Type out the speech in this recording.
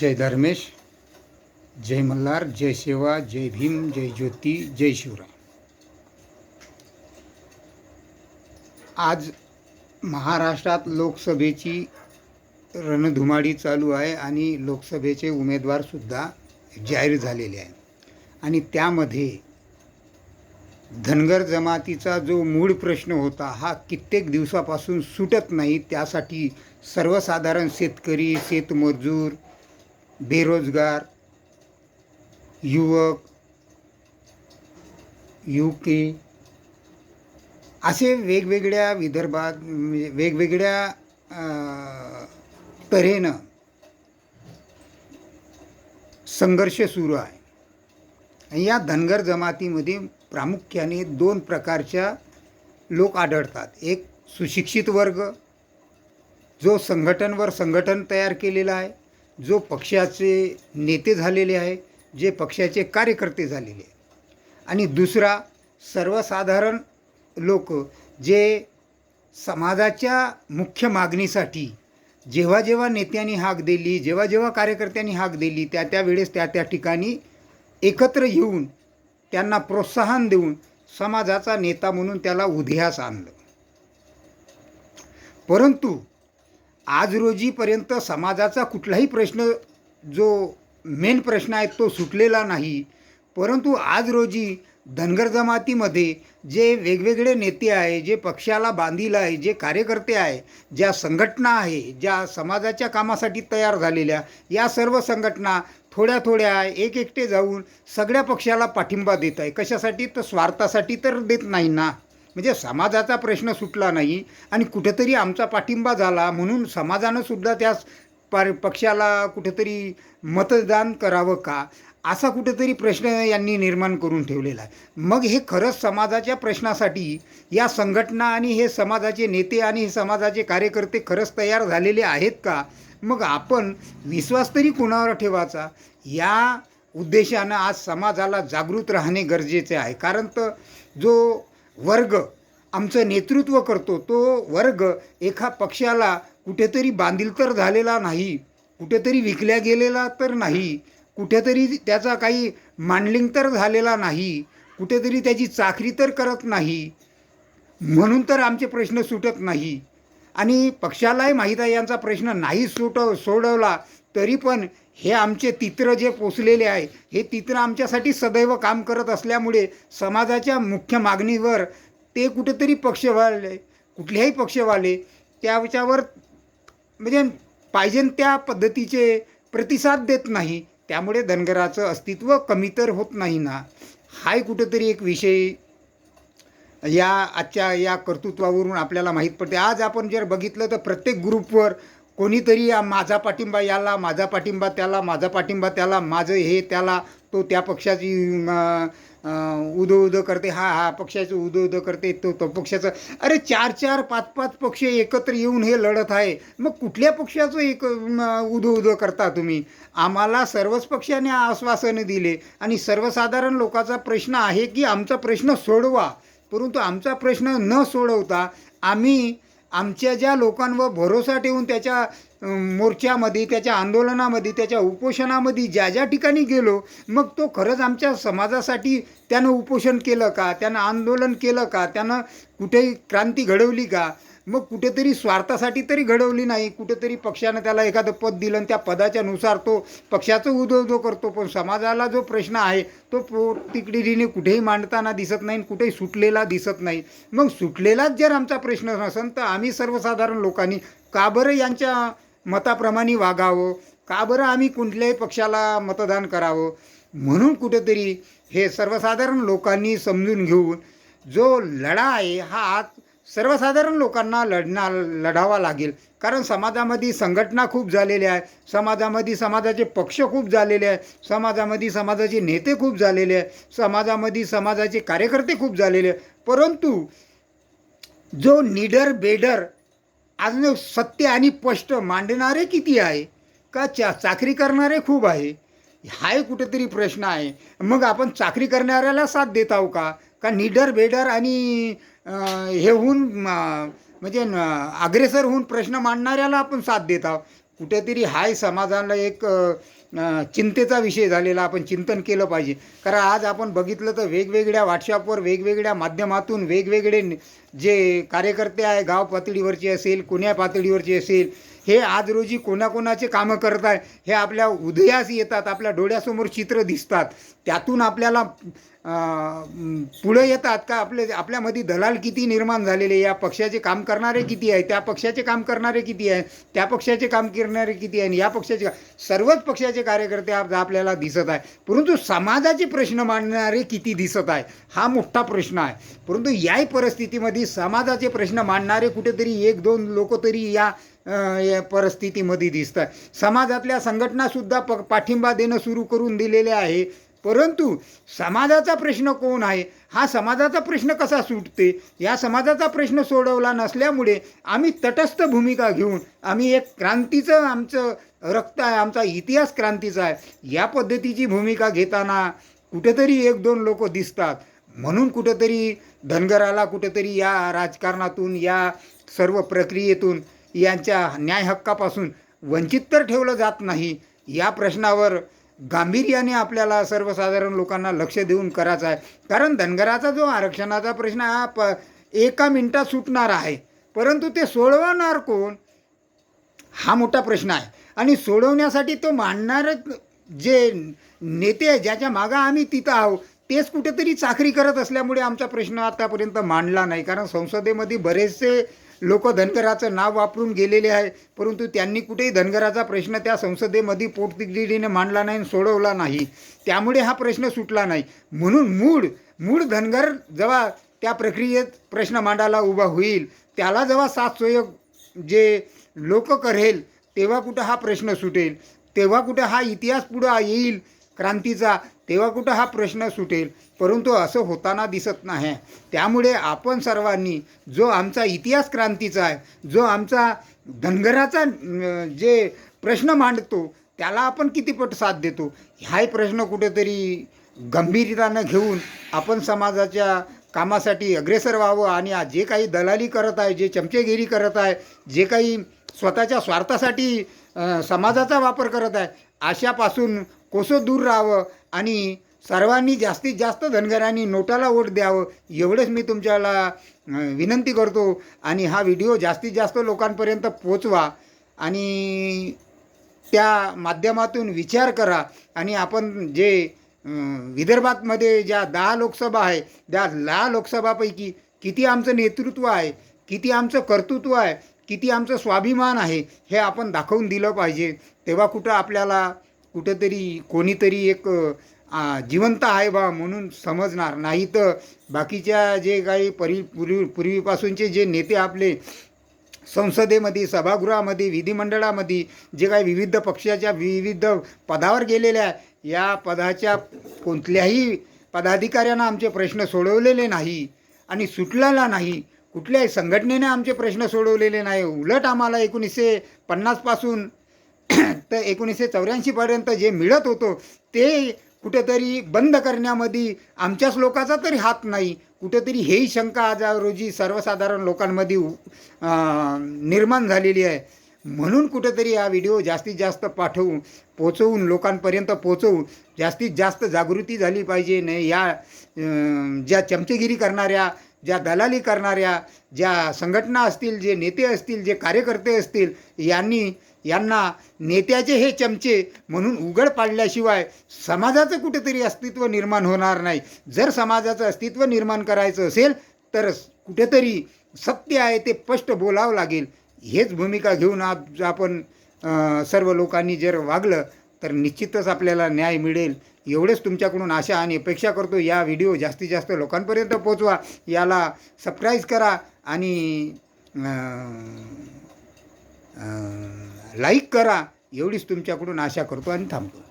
जय धर्मेश जय मल्हार जय सेवा जय भीम जय ज्योती जय शिवराय. आज महाराष्ट्रात लोकसभेची रणधुमाडी चालू आहे आणि लोकसभेचे उमेदवारसुद्धा जाहीर झालेले आहे आणि त्यामध्ये धनगर जमातीचा जो मूळ प्रश्न होता हा कित्येक दिवसापासून सुटत नाही. त्यासाठी सर्वसाधारण शेतकरी शेतमजूर बेरोजगार युवक युवती असे वेगवेगळ्या विदर्भात म्हणजे वेगवेगळ्या तऱ्हेनं संघर्ष सुरू आहे. या धनगर जमातीमध्ये प्रामुख्याने दोन प्रकारच्या लोक आढळतात. एक सुशिक्षित वर्ग जो संघटनवर संघटन तयार केलेला आहे. जो पक्षाचे नेते झालेले आहे जे पक्षाचे कार्यकर्ते झालेले आहे. आणि दुसरा सर्वसाधारण लोक जे समाजाच्या मुख्य मागणीसाठी जेव्हा जेव्हा नेत्यांनी हाक दिली जेव्हा जेव्हा कार्यकर्त्यांनी हाक दिली त्या त्यावेळेस त्या त्या ठिकाणी एकत्र येऊन त्यांना प्रोत्साहन देऊन समाजाचा नेता म्हणून त्याला उदयास आणलं. परंतु आज रोजीपर्यंत समाजाचा कुठलाही प्रश्न जो मेन प्रश्न आहे तो सुटलेला नाही. परंतु आज रोजी धनगर जमातीमध्ये जे वेगवेगळे नेते आहे जे पक्षाला बांधील आहे जे कार्यकर्ते आहे ज्या संघटना आहे ज्या समाजाच्या कामासाठी तयार झालेल्या या सर्व संघटना थोड्या थोड्या एक एकटे जाऊन सगळ्या पक्षाला पाठिंबा देत आहे. कशासाठी? तर स्वार्थासाठी तर देत नाही ना. म्हणजे समाजाचा प्रश्न सुटला नाही आणि कुठेतरी आमचा पाठिंबा झाला म्हणून समाजानं सुद्धा त्या पार पक्षाला कुठेतरी मतदान करावं का? असा कुठेतरी प्रश्न यांनी निर्माण करून ठेवलेला आहे. मग हे खरंच समाजाच्या प्रश्नासाठी या संघटना आणि हे समाजाचे नेते आणि हे समाजाचे कार्यकर्ते खरंच तयार झालेले आहेत का? मग आपण विश्वास तरी कोणावर ठेवायचा? या उद्देशानं आज समाजाला जागृत राहणे गरजेचे आहे. कारण तर जो वर्ग. आमचं नेतृत्व करतो तो वर्ग एका पक्षाला कुठेतरी बांधील तर झालेला नाही कुठेतरी विकल्या गेलेला तर नाही कुठेतरी त्याचा काही मांडलिंग तर झालेला नाही कुठेतरी त्याची चाकरी तर करत नाही. म्हणून तर आमचे प्रश्न सुटत नाही. आणि पक्षालाही माहीत आहे यांचा प्रश्न नाही सुट सोडवला तरी पण हे आमचे तित्र जे पोचलेले आहे हे तित्र आमच्यासाठी सदैव काम करत असल्यामुळे समाजाच्या मुख्य मागणीवर ते कुठेतरी पक्षवाले कुठलेही पक्षवाले त्याच्यावर म्हणजे पाहिजे त्या पद्धतीचे प्रतिसाद देत नाही. त्यामुळे धनगराचं अस्तित्व कमी तर होत नाही ना. हाय कुठेतरी एक विषय या आजच्या या कर्तृत्वावरून आपल्याला माहीत पडते. आज आपण जर बघितलं तर प्रत्येक ग्रुपवर कोणीतरी या माझा पाठिंबा याला माझा पाठिंबा त्याला माझा पाठिंबा त्याला माझं हे त्याला तो त्या पक्षाची उदो उदो करते हा हा पक्षाचं उदो उदो करते तो तो पक्षाचं. अरे चार चार पाच पाच पक्ष एकत्र येऊन हे लढत आहे. मग कुठल्या पक्षाचं एक उदो उदो करता तुम्ही? आम्हाला सर्वच पक्षाने आश्वासनं दिले. आणि सर्वसाधारण लोकांचा प्रश्न आहे की आमचा प्रश्न सोडवा. परंतु आमचा प्रश्न न सोडवता आम्ही आमच्या ज्या लोकांवर भरोसा ठेवून त्याच्या मोर्चामध्ये त्याच्या आंदोलनामध्ये त्याच्या उपोषणामध्ये ज्या ज्या ठिकाणी गेलो मग तो खरंच आमच्या समाजासाठी त्यानं उपोषण केलं का? त्यानं आंदोलन केलं का? त्यानं कुठेही क्रांती घडवली का? मग कुठेतरी स्वार्थासाठी तरी घडवली नाही. कुठेतरी पक्षानं त्याला एखादं पद दिलं आणि त्या पदाच्या नुसार तो पक्षाचं उदोदो करतो. पण समाजाला जो प्रश्न आहे तो पो तिकडीने कुठेही मांडताना दिसत नाही आणि कुठेही सुटलेला दिसत नाही. मग सुटलेलाच जर आमचा प्रश्न नसेल तर आम्ही सर्वसाधारण लोकांनी का बरं यांच्या मताप्रमाणे वागावं? का बरं आम्ही कुठल्याही पक्षाला मतदान करावं? म्हणून कुठेतरी हे सर्वसाधारण लोकांनी समजून घेऊन जो लढा आहे हा आज सर्वसाधारण लोकांना लढणार लढावा लागेल. कारण समाजामध्ये संघटना खूप झालेल्या आहे. समाजामध्ये समाजाचे पक्ष खूप झालेले आहे समाजामध्ये समाजाचे नेते खूप झालेले आहे समाजामध्ये समाजाचे कार्यकर्ते खूप झालेले आहे परंतु जो निडर बेडर आज सत्य आणि स्पष्ट मांडणारे किती आहे? का चा चाकरी करणारे खूप आहे? हाही कुठेतरी प्रश्न आहे. मग आपण चाकरी करणाऱ्याला साथ देत आहो का? का निडर बेडर आणि हे होऊन म्हणजे अग्रेसर होऊन प्रश्न मांडणाऱ्याला आपण साथ देत आहोत. कुठेतरी हाय समाजाला एक चिंतेचा विषय झालेला आपण चिंतन केलं पाहिजे. कारण आज आपण बघितलं तर वेगवेगळ्या व्हॉट्सअपवर वेगवेगळ्या माध्यमातून वेगवेगळे जे कार्यकर्ते आहे गाव पातळीवरचे असेल कुण्या पातळीवरचे असेल हे आज रोजी कोणाकोणाचे कामं करत आहे हे आपल्या उदयास येतात आपल्या डोळ्यासमोर चित्र दिसतात. त्यातून आपल्याला पुढं येतात का? आपले आपल्यामध्ये दलाल किती निर्माण झालेले या पक्षाचे काम करणारे किती आहे? त्या पक्षाचे काम करणारे किती आहे? त्या पक्षाचे काम करणारे किती आहे? आणि या पक्षाचे सर्वच पक्षाचे कार्यकर्ते आप- आपल्याला दिसत आहे परंतु समाजाचे प्रश्न मांडणारे किती दिसत आहे हा मोठा प्रश्न आहे. परंतु याही परिस्थितीमध्ये समाजाचे प्रश्न मांडणारे कुठेतरी एक दोन लोक तरी या या परिस्थितीमध्ये दिसत आहे समाजातल्या संघटनासुद्धा प पाठिंबा देणं सुरू करून दिलेले आहे. परंतु समाजाचा प्रश्न कोण आहे? हा समाजाचा प्रश्न कसा सुटते? या समाजाचा प्रश्न सोडवला नसल्यामुळे आम्ही तटस्थ भूमिका घेऊन आम्ही एक क्रांतीचं आमचं रक्त आहे आमचा इतिहास क्रांतीचा आहे या पद्धतीची भूमिका घेताना कुठेतरी एक दोन लोक दिसतात. म्हणून कुठेतरी धनगराला कुठेतरी या राजकारणातून या सर्व प्रक्रियेतून यांच्या न्याय हक्कापासून वंचित तर ठेवलं जात नाही. या प्रश्नावर गांभीर्याने आपल्याला सर्वसाधारण लोकांना लक्ष देऊन करायचं आहे. कारण धनगराचा जो आरक्षणाचा प्रश्न हा प एका मिनटात सुटणार आहे. परंतु ते सोडवणार कोण? हा मोठा प्रश्न आहे. आणि सोडवण्यासाठी तो मांडणार जे नेते आहे ज्याच्या मागं आम्ही तिथं आहोत तेच कुठेतरी चाकरी करत असल्यामुळे आमचा प्रश्न आतापर्यंत मांडला नाही. कारण संसदेमध्ये बरेचसे लोक धनगराचं नाव वापरून गेलेले आहे परंतु त्यांनी कुठेही धनगराचा प्रश्न त्या संसदेमध्ये पोटतिडीने मांडला नाही आणि सोडवला नाही. त्यामुळे हा प्रश्न सुटला नाही. म्हणून मूळ मूळ धनगर जेव्हा त्या प्रक्रियेत प्रश्न मांडायला उभा होईल त्याला जेव्हा साथ सहयोग जे लोक करेल तेव्हा कुठं हा प्रश्न सुटेल? तेव्हा कुठं हा इतिहास पुढं येईल क्रांतीचा? तेव्हा कुठं हा प्रश्न सुटेल? परंतु असं होताना दिसत नाही. त्यामुळे आपण सर्वांनी जो आमचा इतिहास क्रांतीचा आहे जो आमचा धनगराचा जे प्रश्न मांडतो त्याला आपण किती पट साथ देतो? हाही प्रश्न कुठेतरी गंभीरतानं घेऊन आपण समाजाच्या कामासाठी अग्रेसर व्हावं आणि आज जे काही दलाली करत आहे जे चमचेगिरी करत आहे जे काही स्वतःच्या स्वार्थासाठी समाजाचा वापर करत आहे अशापासून कसं दूर राहावं आणि सर्वांनी जास्तीत जास्त धनगरांनी नोटाला वोट द्यावं एवढंच मी तुमच्याला विनंती करतो. आणि हा व्हिडिओ जास्तीत जास्त लोकांपर्यंत पोचवा आणि त्या माध्यमातून विचार करा. आणि आपण जे विदर्भातमध्ये ज्या दहा लोकसभा आहे त्या दहा लोकसभापैकी किती आमचं नेतृत्व आहे किती आमचं कर्तृत्व आहे किती आमचं स्वाभिमान आहे हे आपण दाखवून दिलं पाहिजे. तेव्हा कुठं आपल्याला कुठंतरी कोणीतरी एक जिवंत आहे बा म्हणून समजणार. नाही तर बाकीच्या जे काही परी पूर्वी पूर्वीपासूनचे जे नेते आपले संसदेमध्ये सभागृहामध्ये विधिमंडळामध्ये जे काही विविध पक्षाच्या विविध पदावर गेलेल्या आहे या पदाच्या कोणत्याही पदाधिकाऱ्यांना आमचे प्रश्न सोडवलेले नाही आणि सुटलेला नाही. कुठल्याही संघटनेने आमचे प्रश्न सोडवलेले नाही. उलट आम्हाला एकोणीसशे पन्नासपासून तर एकोणीसशे चौऱ्याऐंशीपर्यंत जे मिळत होतं ते कुठेतरी बंद करण्यामध्ये आमच्याच लोकाचा तरी हात नाही. कुठेतरी हेही शंका आज रोजी सर्वसाधारण लोकांमध्ये निर्माण झालेली आहे. म्हणून कुठेतरी हा व्हिडिओ जास्तीत जास्त पाठवून पोचवून लोकांपर्यंत पोचवून जास्तीत जास्त जागृती झाली पाहिजे. नाही या ज्या चमचेगिरी करणाऱ्या ज्या दलाली करणाऱ्या ज्या संघटना असतील जे नेते असतील जे कार्यकर्ते असतील यांनी यांना नेत्याचे हे चमचे म्हणून उघड पाडल्याशिवाय समाजाचं कुठेतरी अस्तित्व निर्माण होणार नाही. जर समाजाचं अस्तित्व निर्माण करायचं असेल तर कुठेतरी सत्य आहे ते स्पष्ट बोलावं लागेल. हेच भूमिका घेऊन आज आपण सर्व लोकांनी जर वागलं तर निश्चितच आपल्याला न्याय मिळेल. एवढेच तुमच्याकडून आशा आणि अपेक्षा करतो. या व्हिडिओ जास्तीत जास्त लोकांपर्यंत पोचवा याला सबस्क्राईब करा आणि लाईक करा. एवढीच तुमच्याकडून आशा करतो आणि थांबतो.